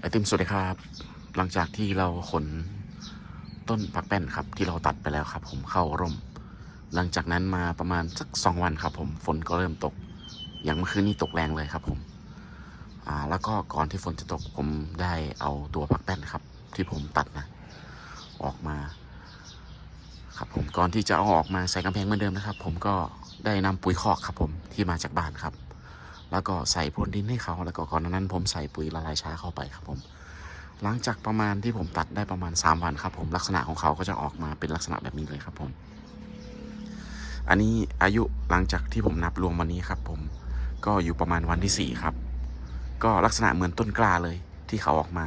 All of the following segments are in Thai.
ไอติมสวัสดีครับ หลังจากที่เราขนต้นผักแป้นครับ ที่เราตัดไปแล้วครับ ผมเข้าร่ม หลังจากนั้นมาประมาณสักสองวันครับ ผมฝนก็เริ่มตก อย่างเมื่อคืนนี้ตกแรงเลยครับ ผมอ่าแล้วก็ก่อนที่ฝนจะตกผมได้เอาตัวผักแป้นครับ ที่ผมตัดนะ ออกมา ครับผมก่อนที่จะเอาออกมาใส่กำแพงเหมือนเดิมนะครับ ผมก็ได้นำปุ๋ยคอกครับ ผมที่มาจากบ้านครับ แล้วก็ใส่พรวนดินให้เขาแล้วก็ก่อนหนานั้นผมใส่ปุ๋ยละลายช้าเข้าไปครับผม หลังจากประมาณที่ผมตัดได้ประมาณ 3 วันครับผมลักษณะของเขาก็จะออกมาเป็นลักษณะแบบนี้เลยครับผม อันนี้อายุหลังจากที่ผมนับรวมวันนี้ครับผมก็อยู่ประมาณวันที่4ครับ ก็ลักษณะเหมือนต้นกล้าเลยที่เขาออกมา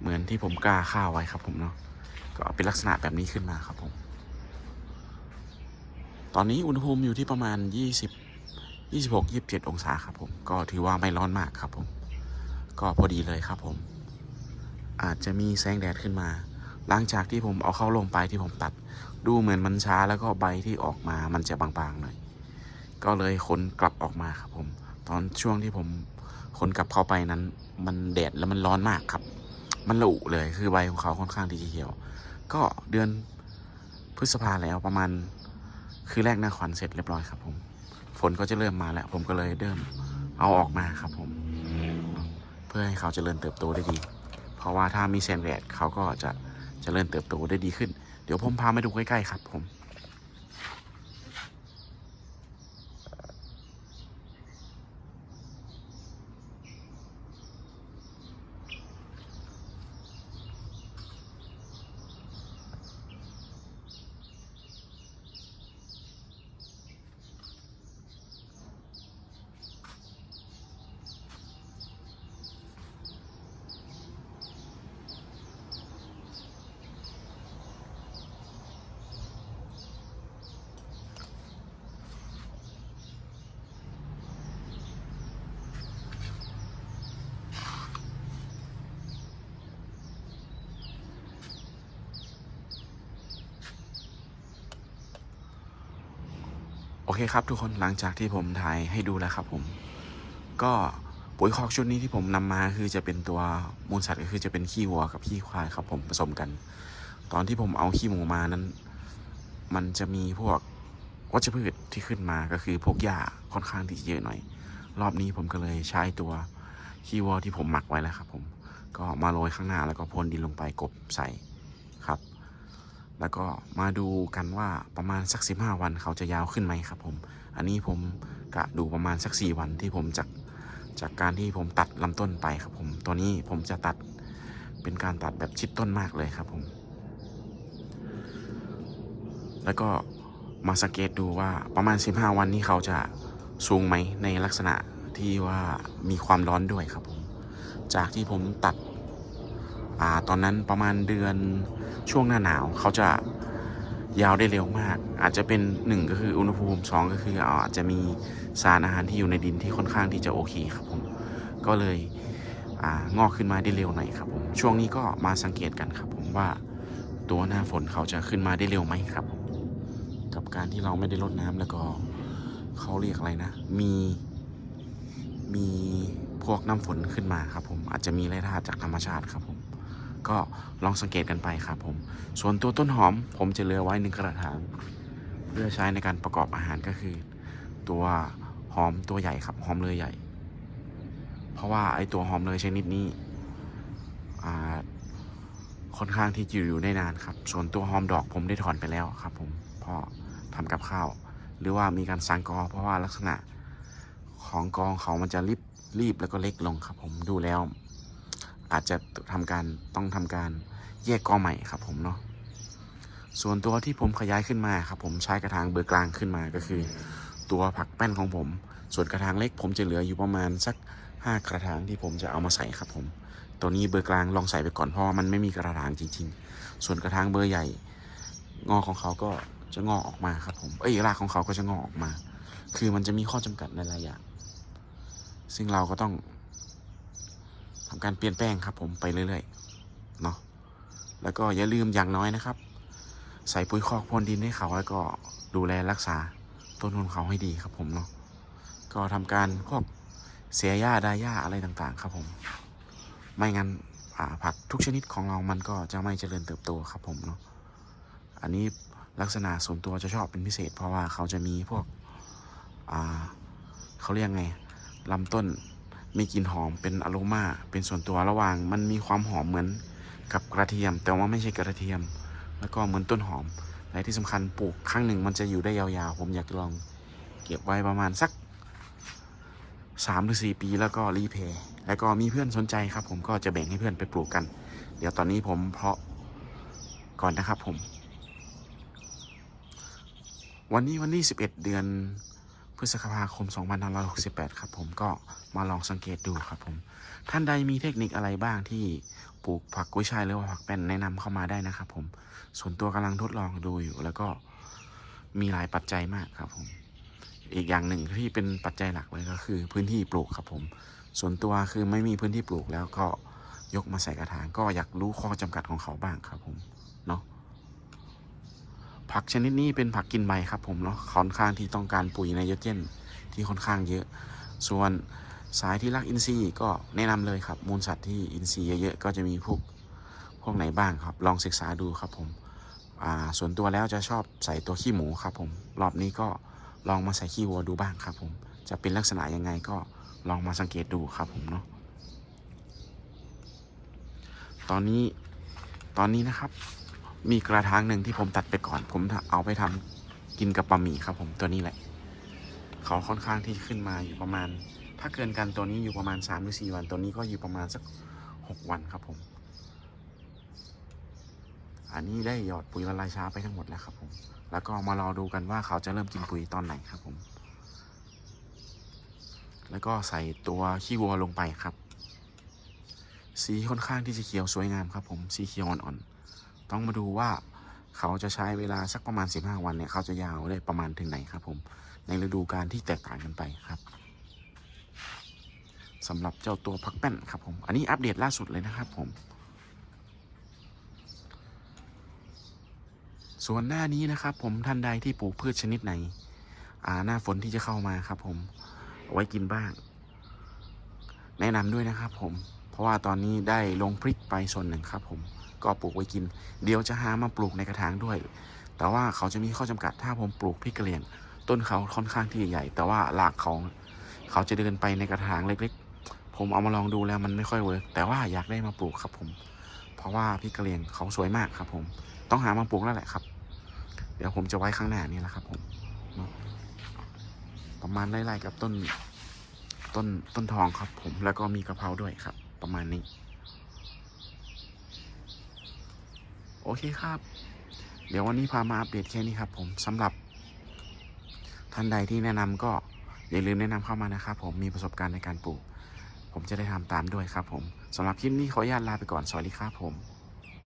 เหมือนที่ผมกล้าข้าวไว้ครับผมเนาะก็เป็นลักษณะแบบนี้ขึ้นมาครับผม ตอนนี้อุณหภูมิอยู่ที่ประมาณ 20 26 27 องศาครับผม ก็ถือว่าไม่ร้อนมากครับผม ก็พอดีเลยครับผม อาจจะมีแสงแดดขึ้นมา หลังจากที่ผมเอาเข้าลงไปที่ผมตัด ดูเหมือนมันช้าแล้วก็ใบที่ออกมามันจะบางๆหน่อย ก็เลยขนกลับออกมาครับผม ตอนช่วงที่ผมขนกลับเข้าไปนั้น มันแดดแล้วมันร้อนมากครับ มันระอุเลย คือใบของเขาค่อนข้างที่จะเหี่ยว ก็เดือนพฤษภาแล้วประมาณ คือแรกหน้าขวัญเสร็จเรียบร้อยครับผม ฝนก็จะเริ่มมาแล้ว ผมก็เลยเริ่มเอาออกมาครับผม เพื่อให้เขาเจริญเติบโตได้ดี เพราะว่าถ้ามีแสงแดดเขาก็จะเจริญเติบโตได้ดีขึ้น เดี๋ยวผมพามาดูใกล้ๆครับผม โอเคครับทุกคนหลังจากที่ผมถ่ายให้ดูแล้วครับผม ก็ปุ๋ยคอกชุดนี้ที่ผมนำมาคือจะเป็นตัวมูลสัตว์ก็คือจะเป็นขี้วัวกับขี้ควายครับผมผสมกัน ตอนที่ผมเอาขี้หมูมานั้น มันจะมีพวกวัชพืชที่ขึ้นมาก็คือพวกหญ้าค่อนข้างที่จะเยอะหน่อย รอบนี้ผมก็เลยใช้ตัวขี้วัวที่ผมหมักไว้แล้วครับผมก็มาโรยข้างหน้าแล้วก็พ่นดินลงไปกบใส่ แล้วก็มาดูกันว่าประมาณสักสิบห้าวันเขาจะยาวขึ้นไหมครับผม อันนี้ผมกะดูประมาณสักสี่วันที่ผมจากจากการที่ผมตัดลำต้นไปครับผม ตัวนี้ผมจะตัดเป็นการตัดแบบชิดต้นมากเลยครับผม แล้วก็มาสังเกตดูว่าประมาณ 15 วันนี้เขาจะสูงไหมในลักษณะที่ว่ามีความร้อนด้วยครับผม จากที่ผมตัดอ่าตอนนั้นประมาณเดือน ช่วงหน้าหนาวเขาจะยาวได้เร็วมาก อาจจะเป็นหนึ่งก็คืออุณหภูมิสองก็คืออาจจะมีสารอาหารที่อยู่ในดินที่ค่อนข้างที่จะโอเคครับผมก็เลยองอกขึ้นมาได้เร็วหน่อยครับผมช่วงนี้ก็มาสังเกตกันครับผมว่าตัวหน้าฝนเขาจะขึ้นมาได้เร็วไหมครับ กับการที่เราไม่ได้รดน้ำแล้วก็เขาเรียกอะไรนะ มีมีพวกน้ำฝนขึ้นมาครับผมอาจจะมีแร่ธาตุจากธรรมชาติครับผม ก็ลองสังเกตกันไปครับผม ส่วนตัวต้นหอมผมจะเหลือไว้หนึ่งกระถาง เพื่อใช้ในการประกอบอาหารก็คือ ตัวหอมตัวใหญ่ครับ หอมเลยใหญ่ เพราะว่าไอตัวหอมเลยชนิดนี้ค่อนข้างที่จะอยู่ได้นานครับ ส่วนตัวหอมดอกผมได้ถอนไปแล้วครับ ผมเพราะทำกับข้าว หรือว่ามีการสังกอ เพราะว่าลักษณะของกองเขามันจะรีบรีบแล้วก็เล็กลงครับ ผมดูแล้ว อาจจะทำการต้องทำการแยกกอใหม่ครับผมเนาะส่วนตัวที่ผมขยายขึ้นมาครับผมใช้กระถางเบอร์กลางขึ้นมาก็คือ ตัวผักแป้นของผม ส่วนกระถางเล็กผมจะเหลืออยู่ประมาณสักห้ากระถางที่ผมจะเอามาใส่ครับผมตัวนี้เบอร์กลางลองใส่ไปก่อนเพราะว่ามันไม่มีกระถางจริง ๆ ส่วนกระถางเบอร์ใหญ่ งอของเขาก็จะงอกออกมาครับผมเอ้ยรากของเขาก็จะงอกออกมา คือมันจะมีข้อจำกัดในหลายอย่างซึ่งเราก็ต้อง ทำการเปลี่ยนแปลงครับ ผมไปเรื่อยๆเนาะแล้วก็อย่าลืมอย่างน้อยนะครับ ใส่ปุ๋ยคอกพ่นดินให้เขาแล้วก็ดูแลรักษาต้นทุนเขาให้ดีครับผมเนาะก็ทำการพวกเสียหญ้าดาหญ้าอะไรต่างๆ ครับผม ไม่งั้นผักทุกชนิดของเรามันก็จะไม่เจริญเติบโตครับผมเนาะอันนี้ลักษณะส่วนตัวจะชอบเป็นพิเศษ เพราะว่าเขาจะมีพวกเขาเรียกไงลำต้น มีกลิ่นหอมเป็นอโรมาเป็นส่วนตัวระหว่าง มันมีความหอมเหมือนกับกระเทียม แต่ว่าไม่ใช่กระเทียม แล้วก็เหมือนต้นหอมและที่สำคัญปลูกครั้งหนึ่งมันจะอยู่ได้ยาวๆ ผมอยากลองเก็บไว้ประมาณสักสามหรือสี่ปีแล้วก็รีเพย์แล้วก็มีเพื่อนสนใจครับ ผมก็จะแบ่งให้เพื่อนไปปลูกกัน เดี๋ยวตอนนี้ผมเพาะก่อนนะครับผม วันนี้วันที่11 เดือน พฤษภาคม 2568 ครับผมก็มาลองสังเกตดูครับผม ท่านใดมีเทคนิคอะไรบ้างที่ปลูกผักกุ้ยช่ายหรือว่าผักแป้นแนะนำเข้ามาได้นะครับผมส่วนตัวกำลังทดลองดูอยู่ แล้วก็มีหลายปัจจัยมากครับผม อีกอย่างหนึ่งที่เป็นปัจจัยหลักเลยก็คือ พื้นที่ปลูกครับผม ส่วนตัวคือไม่มีพื้นที่ปลูกแล้วก็ยกมาใส่กระถางก็อยากรู้ข้อจำกัดของเขาบ้างครับผมเนาะ ผักชนิดนี้เป็นผักกินใบครับผมเนาะค่อนข้างที่ต้องการปุ๋ยไนโตรเจนที่ค่อนข้างเยอะ ส่วนสายที่รักอินทรีย์ก็แนะนำเลยครับ มูลสัตว์ที่อินทรีย์เยอะๆก็จะมีพวกพวกไหนบ้างครับ ลองศึกษาดูครับผมอ่าส่วนตัวแล้วจะชอบใส่ตัวขี้หมูครับผมรอบนี้ก็ลองมาใส่ขี้วัวดูบ้างครับผมจะเป็นลักษณะยังไงก็ลองมาสังเกตดูครับผมเนาะตอนนี้ตอนนี้นะครับ มีกระถางหนึ่งที่ผมตัดไปก่อน ผมเอาไปทำกินกับบะหมี่ครับ ผมตัวนี้แหละ เขาค่อนข้างที่ขึ้นมาอยู่ประมาณ ถ้าเกินกันตัวนี้อยู่ประมาณ3หรือ4วัน ตัวนี้ก็อยู่ประมาณสัก 6 วันครับผม อันนี้ได้หยอดปุ๋ยละลายช้าไปทั้งหมดแล้วครับ ผม แล้วก็มารอดูกันว่าเขาจะเริ่มกินปุ๋ยตอนไหนครับ ผม แล้วก็ใส่ตัวขี้วัวลงไปครับ สีค่อนข้างที่จะเขียวสวยงามครับ ผม สีเขียวอ่อนๆ ต้องมาดูว่าเขาจะใช้เวลาสักประมาณ 15 วันเนี่ยเขาจะยาวได้ประมาณถึงไหนครับผมในฤดูกาลที่แตกต่างกันไปครับสำหรับเจ้าตัวพักแป้นครับผมอันนี้อัปเดตล่าสุดเลยนะครับผม ส่วนหน้านี้นะครับผมท่านใดที่ปลูกพืชชนิดไหน อ่าหน้าฝนที่จะเข้ามาครับผมไว้กินบ้าง แนะนำด้วยนะครับผม ราะว่าตอนนี้ได้ลงพริกไปส่วนหนึ่งครับ ผมก็ปลูกไว้กิน เดี๋ยวจะหามาปลูกในกระถางด้วย แต่ว่าเขาจะมีข้อจำกัดถ้าผมปลูกพริกกระเหรี่ยง ต้นเขาค่อนข้างที่ใหญ่ แต่ว่ารากเขาเขาจะเดินไปในกระถางเล็ก ๆ ผมเอามาลองดูแล้วมันไม่ค่อยเวิร์กแต่ว่าอยากได้มาปลูกครับผม เพราะว่าพริกกระเหรี่ยงเขาสวยมากครับ ผม ต้องหามาปลูกแล้วแหละครับ เดี๋ยวผมจะไว้ข้างหน้านี่แหละครับ ผมประมาณไล่ๆกับต้นต้นต้นทองครับผมแล้วก็มีกะเพราด้วยครับ ประมาณนี้ โอเคครับ เดี๋ยววันนี้พามาอัปเดตแค่นี้ครับ ผมสำหรับ ท่านใดที่แนะนำก็อย่าลืมแนะนำเข้ามานะครับผมมีประสบการณ์ในการปลูก ผมจะได้ทำตามด้วยครับผมสำหรับคลิปนี้ขออนุญาตลาไปก่อนสวัสดีครับผม